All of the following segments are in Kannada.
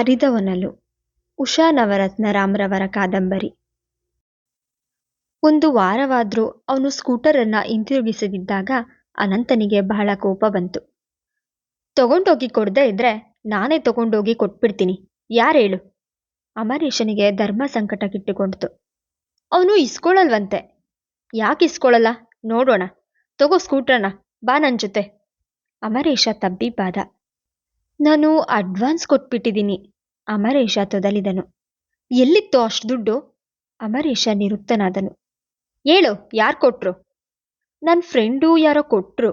ಅರಿದವನಲು ಉಷಾ ನವರತ್ನ ರಾಮ್ರವರ ಕಾದಂಬರಿ. ಒಂದು ವಾರವಾದ್ರೂ ಅವನು ಸ್ಕೂಟರನ್ನ ಹಿಂತಿರುಗಿಸದಿದ್ದಾಗ ಅನಂತನಿಗೆ ಬಹಳ ಕೋಪ ಬಂತು. ತಗೊಂಡೋಗಿ ಕೊಡದೇ ಇದ್ರೆ ನಾನೇ ತಗೊಂಡೋಗಿ ಕೊಟ್ಬಿಡ್ತೀನಿ. ಯಾರೇಳು ಅಮರೇಶನಿಗೆ ಧರ್ಮ ಸಂಕಟ ಕಿಟ್ಟುಕೊಂಡಿತು ಅವನು ಇಸ್ಕೊಳ್ಳಲ್ವಂತೆ ಯಾಕೆ ಇಸ್ಕೊಳ್ಳಲ್ಲ ನೋಡೋಣ. ತಗೋ ಸ್ಕೂಟರ್ನ ಬಾ ನನ್ನ ಜೊತೆ. ಅಮರೇಶ ತಬ್ಬಿಬ್ಬಾದ ನಾನು ಅಡ್ವಾನ್ಸ್ ಕೊಟ್ಬಿಟ್ಟಿದ್ದೀನಿ. ಅಮರೇಶ ತೊದಲಿದನು. ಎಲ್ಲಿತ್ತು ಅಷ್ಟು ದುಡ್ಡು? ಅಮರೇಶ ನಿರುಕ್ತನಾದನು ಹೇಳು, ಯಾರು ಕೊಟ್ರು? ನನ್ನ ಫ್ರೆಂಡು ಯಾರೋ ಕೊಟ್ರು.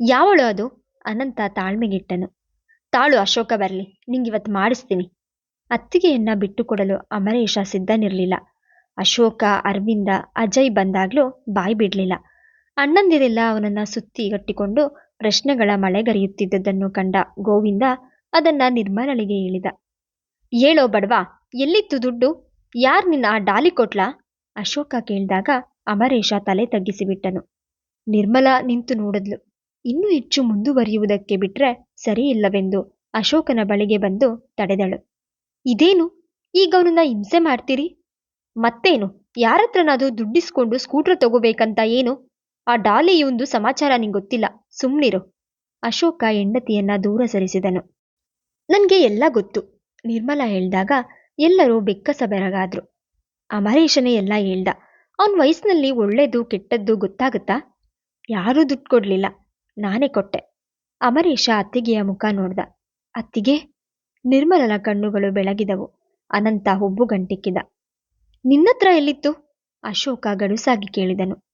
ಯಾವಳು ಅದು? ಅನಂತ ತಾಳ್ಮೆಗಿಟ್ಟನು. ತಾಳು ಅಶೋಕ ಬರಲಿ, ನಿಂಗಿವತ್ತು ಮಾಡಿಸ್ತೀನಿ. ಅತ್ತಿಗೆಯನ್ನ ಬಿಟ್ಟುಕೊಡಲು ಅಮರೇಶ ಸಿದ್ಧನಿರಲಿಲ್ಲ. ಅಶೋಕ, ಅರವಿಂದ, ಅಜಯ್ ಬಂದಾಗ್ಲೂ ಬಾಯಿ ಬಿಡಲಿಲ್ಲ. ಅಣ್ಣಂದಿರೆಲ್ಲ ಅವನನ್ನು ಸುತ್ತಿ ಗಟ್ಟಿಕೊಂಡು ಪ್ರಶ್ನೆಗಳ ಮಳೆಗರೆಯುತ್ತಿದ್ದುದನ್ನು ಕಂಡ ಗೋವಿಂದ ಅದನ್ನ ನಿರ್ಮಲಳಿಗೆ ಹೇಳಿದ. ಹೇಳೋ ಬಡ್ವಾ, ಎಲ್ಲಿತ್ತು ದುಡ್ಡು? ಯಾರ್ ನಿನ್ನ ಆ ಡಾಲಿ ಕೊಟ್ಲಾ? ಅಶೋಕ ಕೇಳಿದಾಗ ಅಮರೇಶ ತಲೆ ತಗ್ಗಿಸಿಬಿಟ್ಟನು. ನಿರ್ಮಲ ನಿಂತು ನೋಡಿದ್ಲು. ಇನ್ನೂ ಹೆಚ್ಚು ಮುಂದುವರಿಯುವುದಕ್ಕೆ ಬಿಟ್ರೆ ಸರಿಯಿಲ್ಲವೆಂದು ಅಶೋಕನ ಬಳಿಗೆ ಬಂದು ತಡೆದಳು. ಇದೇನು? ಈಗ ಅವನನ್ನ ಹಿಂಸೆ ಮಾಡ್ತೀರಿ? ಮತ್ತೇನು? ಯಾರತ್ರನಾದ್ರೂ ದುಡ್ಡಿಸ್ಕೊಂಡು ಸ್ಕೂಟರ್ ತಗೋಬೇಕಂತ ಏನು? ಆ ಡಾಲಿ ಇವಂದು ಸಮಾಚಾರ ನಿಂಗೆ ಗೊತ್ತಿಲ್ಲ. ಸುಮ್ನಿರು. ಅಶೋಕ ಹೆಂಡತಿಯನ್ನ ದೂರ ಸರಿಸಿದನು. ನನಗೆ ಎಲ್ಲ ಗೊತ್ತು. ನಿರ್ಮಲ ಹೇಳ್ದಾಗ ಎಲ್ಲರೂ ಬೆಕ್ಕಸ ಬೆರಗಾದ್ರು. ಅಮರೇಶನೇ ಎಲ್ಲ ಹೇಳ್ದ. ಅವನ ವಯಸ್ಸಿನಲ್ಲಿ ಒಳ್ಳೇದು ಕೆಟ್ಟದ್ದು ಗೊತ್ತಾಗುತ್ತಾ? ಯಾರೂ ದುಡ್ಡು ಕೊಡ್ಲಿಲ್ಲ. ನಾನೇ ಕೊಟ್ಟೆ. ಅಮರೇಶ ಅತ್ತಿಗೆಯ ಮುಖ ನೋಡ್ದ. ಅತ್ತಿಗೆ? ನಿರ್ಮಲನ ಕಣ್ಣುಗಳು ಬೆಳಗಿದವು. ಅನಂತ ಹುಬ್ಬು ಗಂಟಿಕ್ಕಿದ ನಿನ್ನತ್ರ ಎಲ್ಲಿತ್ತು? ಅಶೋಕ ಗಡುಸಾಗಿ ಕೇಳಿದನು.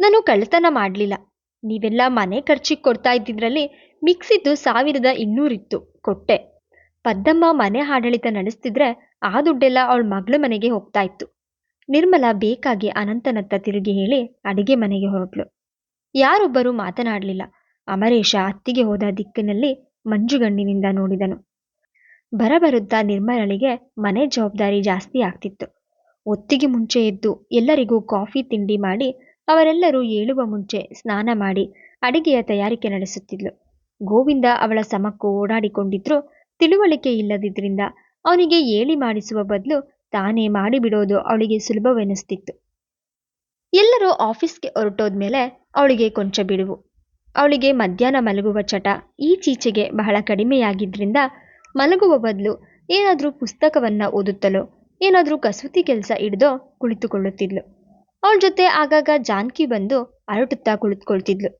ನಾನು ಕಳ್ಳತನ ಮಾಡಲಿಲ್ಲ. ನೀವೆಲ್ಲ ಮನೆ ಖರ್ಚಿಗೆ ಕೊಡ್ತಾ ಇದ್ದಿದ್ರಲ್ಲಿ ಮಿಕ್ಸಿದ್ದು ಸಾವಿರದ ಇನ್ನೂರಿತ್ತು ಕೊಟ್ಟೆ. ಪದ್ದಮ್ಮ ಮನೆ ಆಡಳಿತ ನಡೆಸ್ತಿದ್ರೆ ಆ ದುಡ್ಡೆಲ್ಲ ಅವಳ ಮಗಳ ಮನೆಗೆ ಹೋಗ್ತಾ ಇತ್ತು. ನಿರ್ಮಲ ಬೇಕಾಗಿ ಅನಂತನತ್ತ ತಿರುಗಿ ಹೇಳಿ ಅಡಿಗೆ ಮನೆಗೆ ಹೊರಟ್ಲು ಯಾರೊಬ್ಬರೂ ಮಾತನಾಡಲಿಲ್ಲ. ಅಮರೇಶ ಅತ್ತಿಗೆ ಹೋದ ದಿಕ್ಕಿನಲ್ಲಿ ಮಂಜುಗಣ್ಣಿನಿಂದ ನೋಡಿದನು. ಬರಬರುತ್ತಾ ನಿರ್ಮಲಳಿಗೆ ಮನೆ ಜವಾಬ್ದಾರಿ ಜಾಸ್ತಿ ಆಗ್ತಿತ್ತು. ಒತ್ತಿಗೆ ಮುಂಚೆ ಎದ್ದು ಎಲ್ಲರಿಗೂ ಕಾಫಿ ತಿಂಡಿ ಮಾಡಿ ಅವರೆಲ್ಲರೂ ಏಳುವ ಮುಂಚೆ ಸ್ನಾನ ಮಾಡಿ ಅಡಿಗೆಯ ತಯಾರಿಕೆ ನಡೆಸುತ್ತಿದ್ಲು. ಗೋವಿಂದ ಅವಳ ಸಮಕ್ಕೂ ಓಡಾಡಿಕೊಂಡಿದ್ರು. ತಿಳುವಳಿಕೆ ಇಲ್ಲದಿದ್ದರಿಂದ ಅವನಿಗೆ ಏಳಿ ಮಾಡಿಸುವ ಬದಲು ತಾನೇ ಮಾಡಿಬಿಡೋದು ಅವಳಿಗೆ ಸುಲಭವೆನಿಸ್ತಿತ್ತು. ಎಲ್ಲರೂ ಆಫೀಸ್ಗೆ ಹೊರಟೋದ್ಮೇಲೆ ಅವಳಿಗೆ ಕೊಂಚ ಬಿಡುವು. ಅವಳಿಗೆ ಮಧ್ಯಾಹ್ನ ಮಲಗುವ ಚಟ ಈಚೀಚೆಗೆ ಬಹಳ ಕಡಿಮೆಯಾಗಿದ್ದರಿಂದ ಮಲಗುವ ಬದಲು ಏನಾದರೂ ಪುಸ್ತಕವನ್ನು ಓದುತ್ತಲೋ, ಏನಾದರೂ ಕಸೂತಿ ಕೆಲಸ ಹಿಡ್ದೋ ಕುಳಿತುಕೊಳ್ಳುತ್ತಿದ್ಲು. ಅವಳ ಜೊತೆ ಆಗಾಗ ಜಾನ್ಕಿ ಬಂದು ಅರಟುತ್ತಾ ಕುಳಿತುಕೊಳ್ತಿದ್ಲು.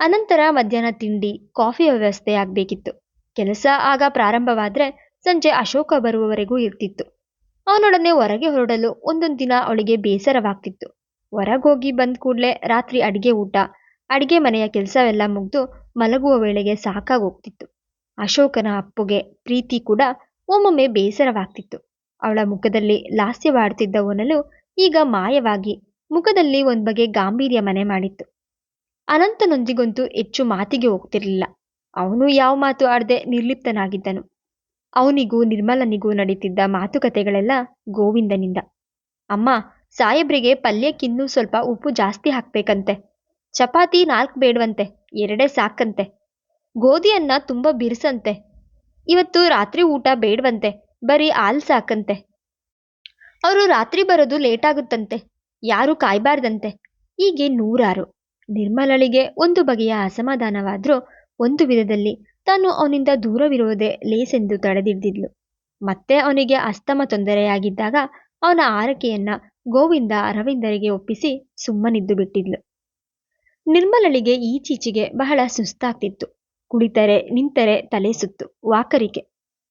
ಅನಂತರ ಮಧ್ಯಾಹ್ನ ತಿಂಡಿ, ಕಾಫಿ ವ್ಯವಸ್ಥೆ ಆಗಬೇಕಿತ್ತು. ಕೆಲಸ ಆಗ ಪ್ರಾರಂಭವಾದ್ರೆ ಸಂಜೆ ಅಶೋಕ ಬರುವವರೆಗೂ ಇರ್ತಿತ್ತು. ಅವನೊಡನೆ ಹೊರಗೆ ಹೊರಡಲು ಒಂದೊಂದು ದಿನ ಅವಳಿಗೆ ಬೇಸರವಾಗ್ತಿತ್ತು. ಹೊರಗೋಗಿ ಬಂದ ಕೂಡಲೇ ರಾತ್ರಿ ಅಡಿಗೆ ಊಟ, ಅಡಿಗೆ ಮನೆಯ ಕೆಲಸವೆಲ್ಲ ಮುಗಿದು ಮಲಗುವ ವೇಳೆಗೆ ಸಾಕಾಗೋಗ್ತಿತ್ತು. ಅಶೋಕನ ಅಪ್ಪುಗೆ ಪ್ರೀತಿ ಕೂಡ ಒಮ್ಮೊಮ್ಮೆ ಬೇಸರವಾಗ್ತಿತ್ತು. ಅವಳ ಮುಖದಲ್ಲಿ ಲಾಸ್ಯವಾಡ್ತಿದ್ದ ಒನಲು ಈಗ ಮಾಯವಾಗಿ ಮುಖದಲ್ಲಿ ಒಂದ್ ಬಗೆ ಗಾಂಭೀರ್ಯ ಮನೆ ಮಾಡಿತ್ತು. ಅನಂತನೊಂದಿಗಂತೂ ಹೆಚ್ಚು ಮಾತಿಗೆ ಹೋಗ್ತಿರ್ಲಿಲ್ಲ. ಅವನು ಯಾವ ಮಾತು ಆಡದೆ ನಿರ್ಲಿಪ್ತನಾಗಿದ್ದನು. ಅವನಿಗೂ ನಿರ್ಮಲನಿಗೂ ನಡೀತಿದ್ದ ಮಾತುಕತೆಗಳೆಲ್ಲ ಗೋವಿಂದನಿಂದ. ಅಮ್ಮ, ಸಾಹೇಬ್ರಿಗೆ ಪಲ್ಯಕ್ಕಿನ್ನೂ ಸ್ವಲ್ಪ ಉಪ್ಪು ಜಾಸ್ತಿ ಹಾಕ್ಬೇಕಂತೆ. ಚಪಾತಿ ನಾಲ್ಕು ಬೇಡವಂತೆ, ಎರಡೇ ಸಾಕಂತೆ. ಗೋಧಿಯನ್ನ ತುಂಬ ಬಿರ್ಸಂತೆ. ಇವತ್ತು ರಾತ್ರಿ ಊಟ ಬೇಡವಂತೆ, ಬರೀ ಹಾಲು ಸಾಕಂತೆ. ಅವರು ರಾತ್ರಿ ಬರೋದು ಲೇಟ್ ಆಗುತ್ತಂತೆ. ಯಾರು ಕಾಯ್ಬಾರ್ದಂತೆ. ಹೀಗೆ ನೂರಾರು. ನಿರ್ಮಲಳಿಗೆ ಒಂದು ಬಗೆಯ ಅಸಮಾಧಾನವಾದರೂ, ಒಂದು ವಿಧದಲ್ಲಿ ತಾನು ಅವನಿಂದ ದೂರವಿರುವುದೇ ಲೇಸೆಂದು ತಡೆದಿದ್ದಿದ್ಲು. ಮತ್ತೆ ಅವನಿಗೆ ಅಸ್ತಮ ತೊಂದರೆಯಾಗಿದ್ದಾಗ ಅವನ ಆರಕೆಯನ್ನ ಗೋವಿಂದ ಅರವಿಂದರಿಗೆ ಒಪ್ಪಿಸಿ ಸುಮ್ಮನಿದ್ದು ಬಿಟ್ಟಿದ್ಲು. ನಿರ್ಮಲಳಿಗೆ ಈಚೀಚೆಗೆ ಬಹಳ ಸುಸ್ತಾಗ್ತಿತ್ತು. ಕುಳಿತರೆ ನಿಂತರೆ ತಲೆ ಸುತ್ತು, ವಾಕರಿಕೆ.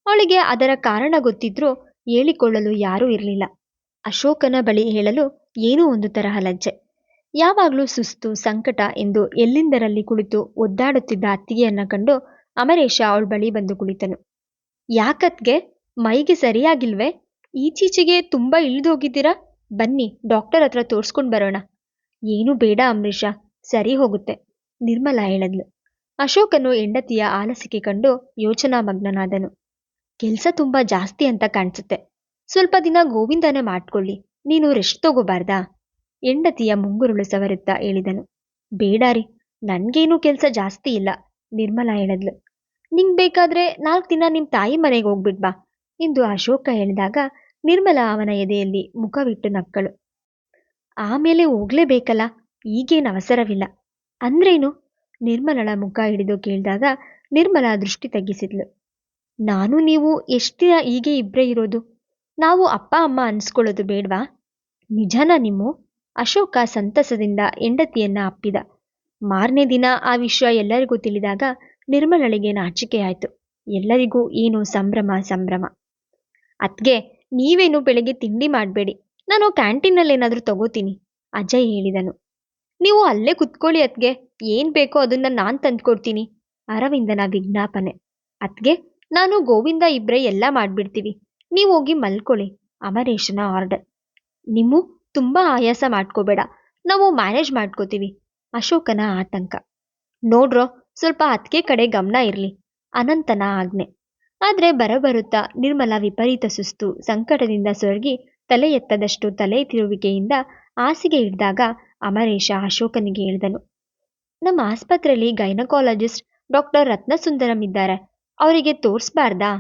ಅವಳಿಗೆ ಅದರ ಕಾರಣ ಗೊತ್ತಿದ್ರೂ ಹೇಳಿಕೊಳ್ಳಲು ಯಾರೂ ಇರಲಿಲ್ಲ. ಅಶೋಕನ ಬಳಿ ಹೇಳಲು ಏನೂ ಒಂದು ತರಹ ಲಜ್ಜೆ. ಯಾವಾಗಲೂ ಸುಸ್ತು, ಸಂಕಟ ಎಂದು ಎಲ್ಲಿಂದರಲ್ಲಿ ಕುಳಿತು ಒದ್ದಾಡುತ್ತಿದ್ದ ಅತ್ತಿಗೆಯನ್ನ ಕಂಡು ಅಮರೇಶ ಅವಳ ಬಳಿ ಬಂದು ಕುಳಿತನು. ಯಾಕತ್ಗೆ? ಮೈಗೆ ಸರಿಯಾಗಿಲ್ವೇ? ಈಚೀಚೆಗೆ ತುಂಬಾ ಇಳಿದೋಗಿದ್ದೀರಾ? ಬನ್ನಿ ಡಾಕ್ಟರ್ ಹತ್ರ ತೋರ್ಸ್ಕೊಂಡು ಬರೋಣ. ಏನು ಬೇಡ ಅಂಬರೀಷ ಸರಿ ಹೋಗುತ್ತೆ, ನಿರ್ಮಲ ಹೇಳದ್ಲು. ಅಶೋಕನು ಹೆಂಡತಿಯ ಆಲಸಿಕೆ ಕಂಡು ಯೋಚನಾ ಮಗ್ನನಾದನು ಕೆಲ್ಸ ತುಂಬಾ ಜಾಸ್ತಿ ಅಂತ ಕಾಣಿಸುತ್ತೆ. ಸ್ವಲ್ಪ ದಿನ ಗೋವಿಂದನೇ ಮಾಡ್ಕೊಳ್ಳಿ. ನೀನು ರೆಸ್ಟ್ ತಗೋಬಾರ್ದಾ ಹೆಂಡತಿಯ ಮುಂಗುರುಳು ಸವರುತ್ತಾ ಹೇಳಿದನು. ಬೇಡಾರಿ ನನ್ಗೇನು ಕೆಲಸ ಜಾಸ್ತಿ ಇಲ್ಲ, ನಿರ್ಮಲಾ ಹೇಳದ್ಲು. ನಿಂಗ್ ಬೇಕಾದ್ರೆ ನಾಲ್ಕು ದಿನ ನಿಮ್ ತಾಯಿ ಮನೆಗೆ ಹೋಗ್ಬಿಟ್ ಬಾ, ಎಂದು ಅಶೋಕ ಹೇಳಿದಾಗ ನಿರ್ಮಲಾ ಅವನ ಎದೆಯಲ್ಲಿ ಮುಖವಿಟ್ಟು ನಕ್ಕಳು. ಆಮೇಲೆ ಹೋಗ್ಲೇಬೇಕಲ್ಲ, ಈಗೇನು ಅವಸರವಿಲ್ಲ. ಅಂದ್ರೇನು? ನಿರ್ಮಲಳ ಮುಖ ಹಿಡಿದು ಕೇಳಿದಾಗ ನಿರ್ಮಲಾ ದೃಷ್ಟಿ ತಗ್ಗಿಸಿದ್ಲು. ನಾನು ನೀವು ಎಷ್ಟು ಹೀಗೆ ಇಬ್ಬರೇ ಇರೋದು, ನಾವು ಅಪ್ಪ, ಅಮ್ಮ ಅನ್ಸ್ಕೊಳ್ಳೋದು ಬೇಡ್ವಾ? ನಿಜಾನ ನೀವು ಅಶೋಕ ಸಂತಸದಿಂದ ಹೆಂಡತಿಯನ್ನ ಅಪ್ಪಿದ. ಮಾರನೇ ದಿನ ಆ ವಿಷಯ ಎಲ್ಲರಿಗೂ ತಿಳಿದಾಗ ನಿರ್ಮಲಳಿಗೆ ನಾಚಿಕೆಯಾಯಿತು. ಎಲ್ಲರಿಗೂ ಏನು ಸಂಭ್ರಮ ಸಂಭ್ರಮ. ಅತ್ಗೆ, ನೀವೇನು ಬೆಳಗ್ಗೆ ತಿಂಡಿ ಮಾಡಬೇಡಿ. ನಾನು ಕ್ಯಾಂಟೀನಲ್ಲೇನಾದರೂ ತಗೋತೀನಿ, ಅಜಯ್ ಹೇಳಿದನು. ನೀವು ಅಲ್ಲೇ ಕುತ್ಕೊಳ್ಳಿ ಅತ್ಗೆ, ಏನು ಬೇಕೋ ಅದನ್ನ ನಾನು ತಂದ್ಕೊಡ್ತೀನಿ, ಅರವಿಂದನ ವಿಜ್ಞಾಪನೆ. ಅತ್ಗೆ ನಾನು ಗೋವಿಂದ ಇಬ್ಬರೇ ಎಲ್ಲ ಮಾಡಿಬಿಡ್ತೀವಿ. ನೀವು ಹೋಗಿ ಮಲ್ಕೊಳ್ಳಿ, ಅಮರೇಶನ ಆರ್ಡರ್ ನೀವು ತುಂಬ ಆಯಾಸ ಮಾಡ್ಕೋಬೇಡ. ನಾವು ಮ್ಯಾನೇಜ್ ಮಾಡ್ಕೋತೀವಿ, ಅಶೋಕನ ಆತಂಕ. ನೋಡ್ರೋ, ಸ್ವಲ್ಪ ಅದಕ್ಕೆ ಕಡೆ ಗಮನ ಇರಲಿ, ಅನಂತನ ಆಜ್ಞೆ. ಆದರೆ ಬರಬರುತ್ತಾ ನಿರ್ಮಲ ವಿಪರೀತ ಸುಸ್ತು, ಸಂಕಟದಿಂದ ಸೊರಗಿ ತಲೆ ಎತ್ತದಷ್ಟು ತಲೆ ತಿರುವಿಕೆಯಿಂದ ಹಾಸಿಗೆ ಹಿಡಿದಾಗ ಅಮರೇಶ ಅಶೋಕನಿಗೆ ಹೇಳಿದನು. ನಮ್ಮ ಆಸ್ಪತ್ರೆಯಲ್ಲಿ ಗೈನಕಾಲಜಿಸ್ಟ್ ಡಾಕ್ಟರ್ ರತ್ನಸುಂದರಂ ಇದ್ದಾರೆ. ಅವರಿಗೆ ತೋರಿಸ್ಬಾರ್ದಾ?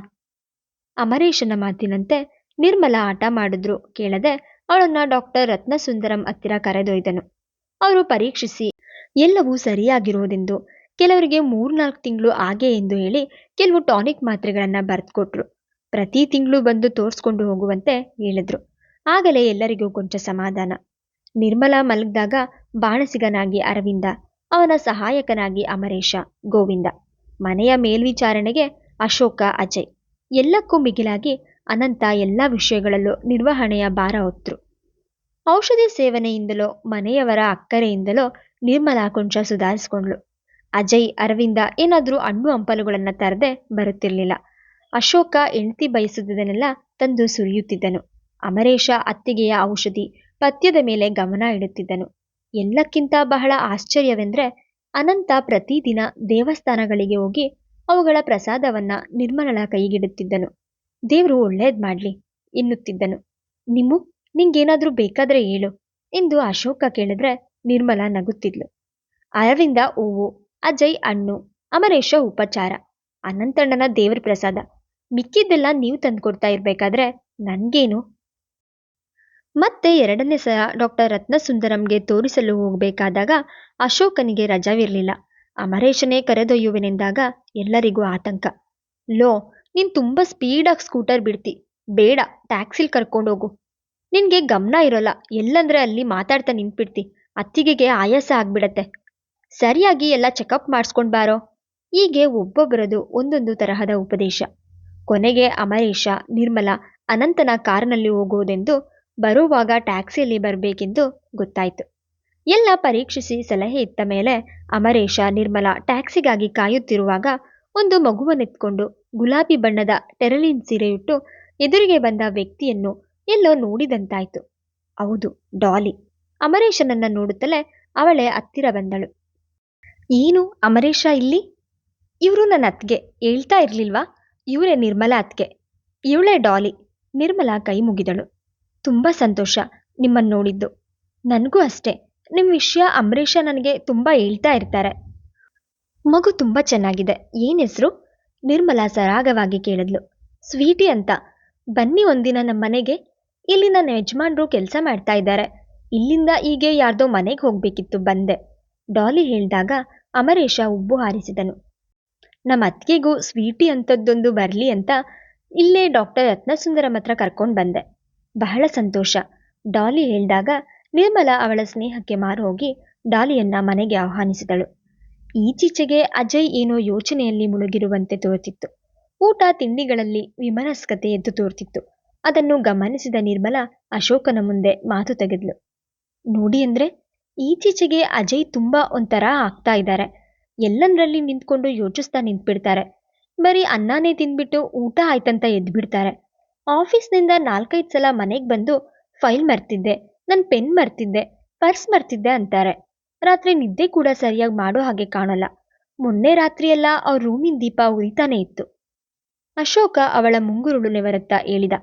ಅಮರೇಶನ ಮಾತಿನಂತೆ ನಿರ್ಮಲ ಆಟ ಮಾಡಿದ್ರು. ಕೇಳದೆ ಅವಳನ್ನ ಡಾಕ್ಟರ್ ರತ್ನಸುಂದರಂ ಹತ್ತಿರ ಕರೆದೊಯ್ದನು. ಅವರು ಪರೀಕ್ಷಿಸಿ, ಎಲ್ಲವೂ ಸರಿಯಾಗಿರುವುದೆಂದು ಕೆಲವರಿಗೆ ಮೂರ್ನಾಲ್ಕು ತಿಂಗಳು ಹಾಗೆ ಎಂದು ಹೇಳಿ ಕೆಲವು ಟಾನಿಕ್ ಮಾತ್ರೆಗಳನ್ನು ಬರೆದುಕೊಟ್ರು. ಪ್ರತಿ ತಿಂಗಳು ಬಂದು ತೋರಿಸ್ಕೊಂಡು ಹೋಗುವಂತೆ ಹೇಳಿದ್ರು. ಆಗಲೇ ಎಲ್ಲರಿಗೂ ಕೊಂಚ ಸಮಾಧಾನ. ನಿರ್ಮಲ ಮಲಗಿದಾಗ ಬಾಣಸಿಗನಾಗಿ ಅರವಿಂದ, ಅವನ ಸಹಾಯಕನಾಗಿ ಅಮರೇಶ, ಗೋವಿಂದ. ಮನೆಯ ಮೇಲ್ವಿಚಾರಣೆಗೆ ಅಶೋಕ, ಅಜಯ್ ಎಲ್ಲಕ್ಕೂ ಮಿಗಿಲಾಗಿ ಅನಂತ ಎಲ್ಲ ವಿಷಯಗಳಲ್ಲೂ ನಿರ್ವಹಣೆಯ ಭಾರ ಹೊತ್ತರು ಔಷಧಿ ಸೇವನೆಯಿಂದಲೋ, ಮನೆಯವರ ಅಕ್ಕರೆಯಿಂದಲೋ ನಿರ್ಮಲಾ ಕೊಂಚ ಸುಧಾರಿಸ್ಕೊಂಡ್ಳು. ಅಜಯ್, ಅರವಿಂದ ಏನಾದರೂ ಹಣ್ಣು ಹಂಪಲುಗಳನ್ನು ತರದೆ ಬರುತ್ತಿರಲಿಲ್ಲ. ಅಶೋಕ ಹೆಂಡತಿ ಬಯಸಿದ್ದನ್ನೆಲ್ಲ ತಂದು ಸುರಿಯುತ್ತಿದ್ದನು. ಅಮರೇಶ ಅತ್ತಿಗೆಯ ಔಷಧಿ ಪಥ್ಯದ ಮೇಲೆ ಗಮನ ಇಡುತ್ತಿದ್ದನು. ಎಲ್ಲಕ್ಕಿಂತ ಬಹಳ ಆಶ್ಚರ್ಯವೆಂದರೆ ಅನಂತ ಪ್ರತಿದಿನ ದೇವಸ್ಥಾನಗಳಿಗೆ ಹೋಗಿ ಅವುಗಳ ಪ್ರಸಾದವನ್ನ ನಿರ್ಮಲಳ ಕೈಗಿಡುತ್ತಿದ್ದನು. ದೇವರು ಒಳ್ಳೇದ್ ಮಾಡ್ಲಿ ಎನ್ನುತ್ತಿದ್ದನು. ನಿಮ್ಮು, ನಿಂಗೇನಾದ್ರೂ ಬೇಕಾದ್ರೆ ಹೇಳು ಎಂದು ಅಶೋಕ ಕೇಳಿದ್ರೆ ನಿರ್ಮಲ ನಗುತ್ತಿದ್ಲು. ಅರವಿಂದ ಹೂವು, ಅಜಯ್ ಹಣ್ಣು, ಅಮರೇಶ ಉಪಚಾರ, ಅನಂತಣ್ಣನ ದೇವ್ರ ಪ್ರಸಾದ, ಮಿಕ್ಕಿದ್ದೆಲ್ಲ ನೀವು ತಂದ್ಕೊಡ್ತಾ ಇರ್ಬೇಕಾದ್ರೆ ನನ್ಗೇನು? ಮತ್ತೆ ಎರಡನೇ ಸಲ ಡಾಕ್ಟರ್ ರತ್ನಸುಂದರಂಗೆ ತೋರಿಸಲು ಹೋಗಬೇಕಾದಾಗ ಅಶೋಕನಿಗೆ ರಜವಿರಲಿಲ್ಲ. ಅಮರೇಶನೇ ಕರೆದೊಯ್ಯುವೆನೆಂದಾಗ ಎಲ್ಲರಿಗೂ ಆತಂಕ. ಲೋ, ನೀನು ತುಂಬ ಸ್ಪೀಡಾಗಿ ಸ್ಕೂಟರ್ ಬಿಡ್ತಿ. ಬೇಡ, ಟ್ಯಾಕ್ಸಿಲ್ ಕರ್ಕೊಂಡೋಗು. ನಿನಗೆ ಗಮನ ಇರೋಲ್ಲ. ಎಲ್ಲಂದ್ರೆ ಅಲ್ಲಿ ಮಾತಾಡ್ತಾ ನಿಂತ್ಬಿಡ್ತಿ. ಅತ್ತಿಗೆಗೆ ಆಯಾಸ ಆಗ್ಬಿಡತ್ತೆ. ಸರಿಯಾಗಿ ಎಲ್ಲ ಚೆಕಪ್ ಮಾಡಿಸ್ಕೊಂಡು ಬಾರೋ. ಹೀಗೆ ಒಬ್ಬೊಬ್ಬರದು ಒಂದೊಂದು ತರಹದ ಉಪದೇಶ. ಕೊನೆಗೆ ಅಮರೇಶ, ನಿರ್ಮಲ ಅನಂತನ ಕಾರಿನಲ್ಲಿ ಹೋಗುವುದೆಂದು ಬರುವಾಗ ಟ್ಯಾಕ್ಸಿಯಲ್ಲಿ ಬರಬೇಕೆಂದು ಗೊತ್ತಾಯಿತು. ಎಲ್ಲ ಪರೀಕ್ಷಿಸಿ ಸಲಹೆ ಇತ್ತ ಮೇಲೆ ಅಮರೇಶ, ನಿರ್ಮಲ ಟ್ಯಾಕ್ಸಿಗಾಗಿ ಕಾಯುತ್ತಿರುವಾಗ ಒಂದು ಮಗುವನ್ನೆತ್ಕೊಂಡು ಗುಲಾಬಿ ಬಣ್ಣದ ಟೆರಲಿನ್ ಸೀರೆಯುಟ್ಟು ಎದುರಿಗೆ ಬಂದ ವ್ಯಕ್ತಿಯನ್ನು ಎಲ್ಲೋ ನೋಡಿದಂತಾಯ್ತು. ಹೌದು, ಡಾಲಿ. ಅಮರೇಶನನ್ನ ನೋಡುತ್ತಲೇ ಅವಳೇ ಹತ್ತಿರ ಬಂದಳು. ಏನು, ಅಮರೇಶ ಇಲ್ಲಿ? ಇವರು ನನ್ನ ಅತ್ಗೆ ಹೇಳ್ತಾ ಇರ್ಲಿಲ್ವಾ? ಇವರೇ ನಿರ್ಮಲಾ ಅತ್ಗೆ ಇವಳೇ ಡಾಲಿ. ನಿರ್ಮಲಾ ಕೈ ಮುಗಿದಳು. ತುಂಬ ಸಂತೋಷ ನಿಮ್ಮನ್ನು ನೋಡಿದ್ದು. ನನಗೂ ಅಷ್ಟೇ. ನಿಮ್ಮ ವಿಷಯ ಅಂಬರೀಷ ನನಗೆ ತುಂಬ ಹೇಳ್ತಾ ಇರ್ತಾರೆ. ಮಗು ತುಂಬ ಚೆನ್ನಾಗಿದೆ. ಏನು ಹೆಸರು? ನಿರ್ಮಲಾ ಸರಾಗವಾಗಿ ಕೇಳಿದ್ಲು. ಸ್ವೀಟಿ ಅಂತ. ಬನ್ನಿ ಒಂದಿನ ನಮ್ಮ ಮನೆಗೆ. ಇಲ್ಲಿ ನನ್ನ ಯಜಮಾನ್ರು ಕೆಲಸ ಮಾಡ್ತಾ ಇದ್ದಾರೆ. ಇಲ್ಲಿಂದ ಹೀಗೆ ಯಾರ್ದೋ ಮನೆಗೆ ಹೋಗ್ಬೇಕಿತ್ತು ಬಂದೆ. ಡಾಲಿ ಹೇಳಿದಾಗ ಅಮರೇಶ ಉಬ್ಬು ಹಾರಿಸಿದನು. ನಮ್ಮ ಅತ್ತಿಗೆಗೂ ಸ್ವೀಟಿ ಅಂಥದ್ದೊಂದು ಬರಲಿ ಅಂತ ಇಲ್ಲೇ ಡಾಕ್ಟರ್ ರತ್ನಸುಂದರಂ ಹತ್ರ ಕರ್ಕೊಂಡು ಬಂದೆ. ಬಹಳ ಸಂತೋಷ. ಡಾಲಿ ಹೇಳಿದಾಗ ನಿರ್ಮಲಾ ಅವಳ ಸ್ನೇಹಕ್ಕೆ ಮಾರು ಹೋಗಿ ಡಾಲಿಯನ್ನ ಮನೆಗೆ ಆಹ್ವಾನಿಸಿದಳು. ಈಚೀಚೆಗೆ ಅಜಯ್ ಏನೋ ಯೋಚನೆಯಲ್ಲಿ ಮುಳುಗಿರುವಂತೆ ತೋರುತ್ತಿತ್ತು ಊಟ, ತಿಂಡಿಗಳಲ್ಲಿ ವಿಮನಸ್ಕತೆ ಎದ್ದು ತೋರ್ತಿತ್ತು. ಅದನ್ನು ಗಮನಿಸಿದ ನಿರ್ಮಲ ಅಶೋಕನ ಮುಂದೆ ಮಾತು ತೆಗೆದ್ಲು. ನೋಡಿ ಅಂದ್ರೆ, ಈಚೀಚೆಗೆ ಅಜಯ್ ತುಂಬಾ ಒಂಥರ ಆಗ್ತಾ ಇದ್ದಾರೆ. ಎಲ್ಲಂದ್ರಲ್ಲಿ ನಿಂತ್ಕೊಂಡು ಯೋಚಿಸ್ತಾ ನಿಂತ್ಬಿಡ್ತಾರೆ. ಬರೀ ಅನ್ನನೇ ತಿಂದ್ಬಿಟ್ಟು ಊಟ ಆಯ್ತಂತ ಎದ್ಬಿಡ್ತಾರೆ. ಆಫೀಸ್ನಿಂದ ನಾಲ್ಕೈದು ಸಲ ಮನೆಗೆ ಬಂದು ಫೈಲ್ ಮರ್ತಿದ್ದೆ. ನನ್ನ ಪೆನ್ ಮರ್ತಿದ್ದೆ. ಪರ್ಸ್ ಮರ್ತಿದ್ದೆ ಅಂತಾರೆ. ರಾತ್ರಿ ನಿದ್ದೆ ಕೂಡ ಸರಿಯಾಗಿ ಮಾಡೋ ಹಾಗೆ ಕಾಣಲ್ಲ. ಮೊನ್ನೆ ರಾತ್ರಿಯೆಲ್ಲ ಅವ್ರ ರೂಮಿನ ದೀಪ ಉರಿತಾನೆ ಇತ್ತು. ಅಶೋಕ ಅವಳ ಮುಂಗುರುಳು ನೆವರತ್ತಾ ಹೇಳಿದ,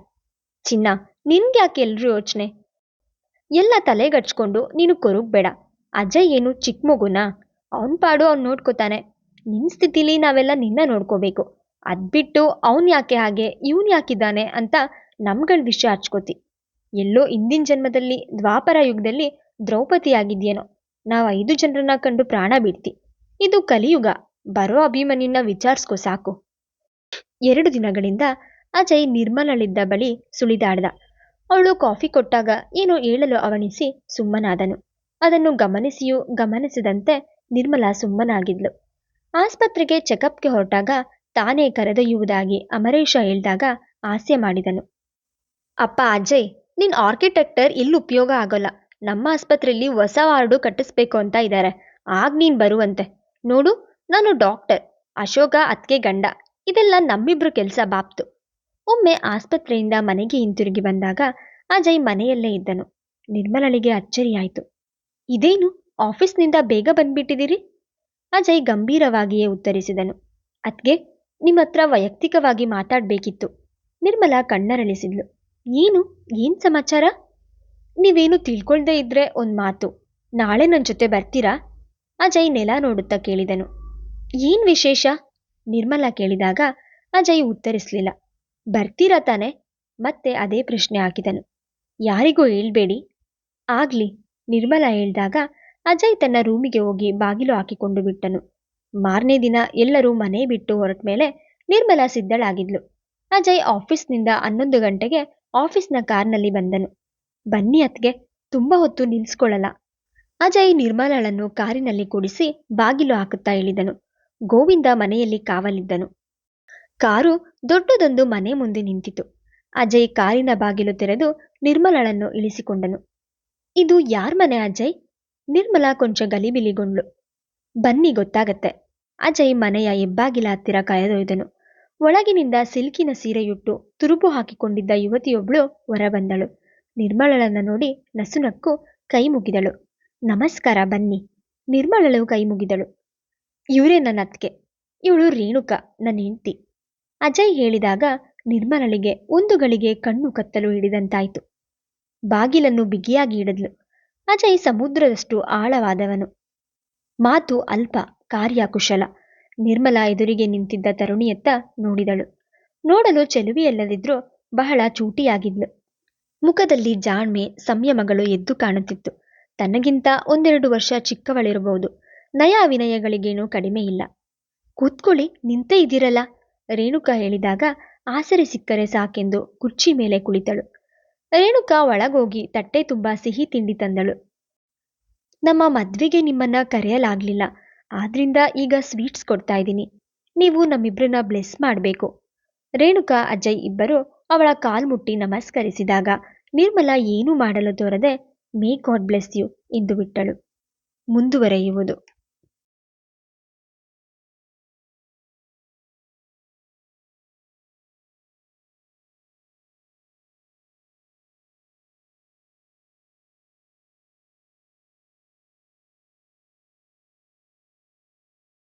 ಚಿನ್ನ ನಿನ್ಗ್ಯಾಕೆ ಎಲ್ರೂ ಯೋಚನೆ? ಎಲ್ಲ ತಲೆಗಚ್ಕೊಂಡು ನೀನು ಕೊರಗ್ಬೇಡ ಅಜಯ್ ಏನು ಚಿಕ್ಕ ಮಗುನಾ ಅವನ್ ಪಾಡು ಅವ್ನು ನೋಡ್ಕೋತಾನೆ. ನಿನ್ನ ಸ್ಥಿತಿಲಿ ನಾವೆಲ್ಲ ನಿನ್ನ ನೋಡ್ಕೋಬೇಕು. ಅದ್ಬಿಟ್ಟು ಅವನು ಯಾಕೆ ಹಾಗೆ, ಇವನು ಯಾಕಿದ್ದಾನೆ ಅಂತ ನಮ್ಗಳ ವಿಷಯ ಹಚ್ಕೋತಿ ಎಲ್ಲೋ ಹಿಂದಿನ ಜನ್ಮದಲ್ಲಿ, ದ್ವಾಪರ ಯುಗದಲ್ಲಿ ದ್ರೌಪದಿ ಆಗಿದ್ಯೇನೋ ನಾವು ಐದು ಜನರನ್ನ ಕಂಡು ಪ್ರಾಣ ಬಿಡ್ತಿ. ಇದು ಕಲಿಯುಗ, ಬರೋ ಅಭಿಮನ್ಯನ್ನ ವಿಚಾರಿಸ್ಕೋ ಸಾಕು. ಎರಡು ದಿನಗಳಿಂದ ಅಜಯ್ ನಿರ್ಮಲಳಿದ್ದ ಬಳಿ ಸುಳಿದಾಡ್ದ. ಅವಳು ಕಾಫಿ ಕೊಟ್ಟಾಗ ಏನೋ ಹೇಳಲು ಅವಣಿಸಿ ಸುಮ್ಮನಾದನು. ಅದನ್ನು ಗಮನಿಸಿಯೂ ಗಮನಿಸಿದಂತೆ ನಿರ್ಮಲಾ ಸುಮ್ಮನಾಗಿದ್ಲು. ಆಸ್ಪತ್ರೆಗೆ ಚೆಕಪ್ಗೆ ಹೊರಟಾಗ ತಾನೇ ಕರೆದೊಯ್ಯುವುದಾಗಿ ಅಮರೇಶ ಹೇಳ್ದಾಗ ಹಾಸ್ಯ ಮಾಡಿದನು. ಅಪ್ಪ ಅಜಯ್ ನಿನ್ ಆರ್ಕಿಟೆಕ್ಟರ್ ಇಲ್ಲಿ ಉಪಯೋಗ ಆಗೋಲ್ಲ. ನಮ್ಮ ಆಸ್ಪತ್ರೆಯಲ್ಲಿ ಹೊಸ ವಾರ್ಡು ಕಟ್ಟಿಸ್ಬೇಕು ಅಂತ ಇದ್ದಾರೆ ಆಗ ನೀನ್ ಬರುವಂತೆ. ನೋಡು, ನಾನು ಡಾಕ್ಟರ್. ಅಶೋಕ ಅತ್ಗೆ ಗಂಡ. ಇದೆಲ್ಲ ನಮ್ಮಿಬ್ರು ಕೆಲಸ ಬಾಪ್ತು. ಒಮ್ಮೆ ಆಸ್ಪತ್ರೆಯಿಂದ ಮನೆಗೆ ಹಿಂತಿರುಗಿ ಬಂದಾಗ ಅಜಯ್ ಮನೆಯಲ್ಲೇ ಇದ್ದನು. ನಿರ್ಮಲಳಿಗೆ ಅಚ್ಚರಿಯಾಯಿತು. ಇದೇನು, ಆಫೀಸ್ನಿಂದ ಬೇಗ ಬಂದ್ಬಿಟ್ಟಿದ್ದೀರಿ? ಅಜಯ್ ಗಂಭೀರವಾಗಿಯೇ ಉತ್ತರಿಸಿದನು. ಅತ್ಗೆ ನಿಮ್ಮ ಹತ್ರ ವೈಯಕ್ತಿಕವಾಗಿ ಮಾತಾಡಬೇಕಿತ್ತು. ನಿರ್ಮಲಾ ಕಣ್ಣರಳಿಸಿದ್ಲು. ಏನು? ಏನ್ ಸಮಾಚಾರ? ನೀವೇನು ತಿಳ್ಕೊಳ್ದೇ ಇದ್ರೆ ಒಂದ್ ಮಾತು. ನಾಳೆ ನನ್ನ ಜೊತೆ ಬರ್ತೀರಾ? ಅಜಯ್ ನೆಲ ನೋಡುತ್ತಾ ಕೇಳಿದನು. ಏನ್ ವಿಶೇಷ? ನಿರ್ಮಲಾ ಕೇಳಿದಾಗ ಅಜಯ್ ಉತ್ತರಿಸಲಿಲ್ಲ. ಬರ್ತೀರಾ ತಾನೆ? ಮತ್ತೆ ಅದೇ ಪ್ರಶ್ನೆ ಹಾಕಿದನು. ಯಾರಿಗೂ ಹೇಳ್ಬೇಡಿ. ಆಗ್ಲಿ, ನಿರ್ಮಲಾ ಹೇಳಿದಾಗ ಅಜಯ್ ತನ್ನ ರೂಮಿಗೆ ಹೋಗಿ ಬಾಗಿಲು ಹಾಕಿಕೊಂಡು ಬಿಟ್ಟನು. ಮಾರನೇ ದಿನ ಎಲ್ಲರೂ ಮನೆ ಬಿಟ್ಟು ಹೊರಟ ಮೇಲೆ ನಿರ್ಮಲಾ ಸಿದ್ಧಳಾಗಿದ್ಲು. ಅಜಯ್ ಆಫೀಸ್ನಿಂದ ಹನ್ನೊಂದು ಗಂಟೆಗೆ ಆಫೀಸ್ನ ಕಾರ್ನಲ್ಲಿ ಬಂದನು. ಬನ್ನಿ ಅತ್ಗೆ ತುಂಬ ಹೊತ್ತು ನಿಲ್ಸ್ಕೊಳ್ಳಲ್ಲ. ಅಜಯ್ ನಿರ್ಮಲಳನ್ನು ಕಾರಿನಲ್ಲಿ ಕೂಡಿಸಿ ಬಾಗಿಲು ಹಾಕುತ್ತಾ ಇಳಿದನು. ಗೋವಿಂದ ಮನೆಯಲ್ಲಿ ಕಾವಲಿದ್ದನು. ಕಾರು ದೊಡ್ಡದೊಂದು ಮನೆ ಮುಂದೆ ನಿಂತಿತು. ಅಜಯ್ ಕಾರಿನ ಬಾಗಿಲು ತೆರೆದು ನಿರ್ಮಲಳನ್ನು ಇಳಿಸಿಕೊಂಡನು. ಇದು ಯಾರ್ ಮನೆ ಅಜಯ್? ನಿರ್ಮಲಾ ಕೊಂಚ ಗಲಿಬಿಲಿಗೊಂಡ್ಳು. ಬನ್ನಿ, ಗೊತ್ತಾಗತ್ತೆ. ಅಜಯ್ ಮನೆಯ ಹೆಬ್ಬಾಗಿಲ ಹತ್ತಿರ ಕರೆದೊಯ್ದನು ಒಳಗಿನಿಂದ ಸಿಲ್ಕಿನ ಸೀರೆಯುಟ್ಟು ತುರುಪು ಹಾಕಿಕೊಂಡಿದ್ದ ಯುವತಿಯೊಬ್ಬಳು ಹೊರಬಂದಳು. ನಿರ್ಮಲಳನ್ನ ನೋಡಿ ನಸುನಕ್ಕು ಕೈ ಮುಗಿದಳು. ನಮಸ್ಕಾರ ಬನ್ನಿ. ನಿರ್ಮಲಳು ಕೈ ಮುಗಿದಳು. ಇವರೇ ನನ್ನ ಅತ್ತಿಗೆ. ಇವಳು ರೇಣುಕ, ನನ್ನ ಹೆಂಡತಿ. ಅಜಯ್ ಹೇಳಿದಾಗ ನಿರ್ಮಲಳಿಗೆ ಒಂದು ಗಳಿಗೆ ಕಣ್ಣು ಕತ್ತಲು ಹಿಡಿದಂತಾಯ್ತು. ಬಾಗಿಲನ್ನು ಬಿಗಿಯಾಗಿ ಹಿಡಿದ್ಲು. ಅಜಯ್ ಸಮುದ್ರದಷ್ಟು ಆಳವಾದವನು. ಮಾತು ಅಲ್ಪ ಕಾರ್ಯ ಕುಶಲ ನಿರ್ಮಲಾ ಎದುರಿಗೆ ನಿಂತಿದ್ದ ತರುಣಿಯತ್ತ ನೋಡಿದಳು. ನೋಡಲು ಚೆಲುವಿಯಲ್ಲದಿದ್ರೂ ಬಹಳ ಚೂಟಿಯಾಗಿದ್ಲು. ಮುಖದಲ್ಲಿ ಜಾಣ್ಮೆ, ಸಂಯಮಗಳು ಎದ್ದು ಕಾಣುತ್ತಿತ್ತು. ತನಗಿಂತ ಒಂದೆರಡು ವರ್ಷ ಚಿಕ್ಕವಳಿರಬಹುದು. ನಯ ವಿನಯಗಳಿಗೇನೂ ಕಡಿಮೆ ಇಲ್ಲ. ಕೂತ್ಕೊಳ್ಳಿ, ನಿಂತೇ ಇದ್ದೀರಲ್ಲ? ರೇಣುಕ ಹೇಳಿದಾಗ ಆಸರೆ ಸಿಕ್ಕರೆ ಸಾಕೆಂದು ಕುರ್ಚಿ ಮೇಲೆ ಕುಳಿತಳು. ರೇಣುಕಾ ಒಳಗೋಗಿ ತಟ್ಟೆ ತುಂಬ ಸಿಹಿ ತಿಂಡಿ ತಂದಳು. ನಮ್ಮ ಮದ್ವೆಗೆ ನಿಮ್ಮನ್ನ ಕರೆಯಲಾಗ್ಲಿಲ್ಲ. ಆದ್ರಿಂದ ಈಗ ಸ್ವೀಟ್ಸ್ ಕೊಡ್ತಾ ಇದ್ದೀನಿ. ನೀವು ನಮ್ಮಿಬ್ರನ್ನ ಬ್ಲೆಸ್ ಮಾಡಬೇಕು. ರೇಣುಕಾ, ಅಜಯ್ ಇಬ್ಬರು ಅವಳ ಕಾಲ್ಮುಟ್ಟಿ ನಮಸ್ಕರಿಸಿದಾಗ ನಿರ್ಮಲಾ ಏನೂ ಮಾಡಲು ತೋರದೆ ಮೇ ಗಾಡ್ ಬ್ಲೆಸ್ ಯು ಎಂದು ಬಿಟ್ಟಳು. ಮುಂದುವರೆಯುವುದು.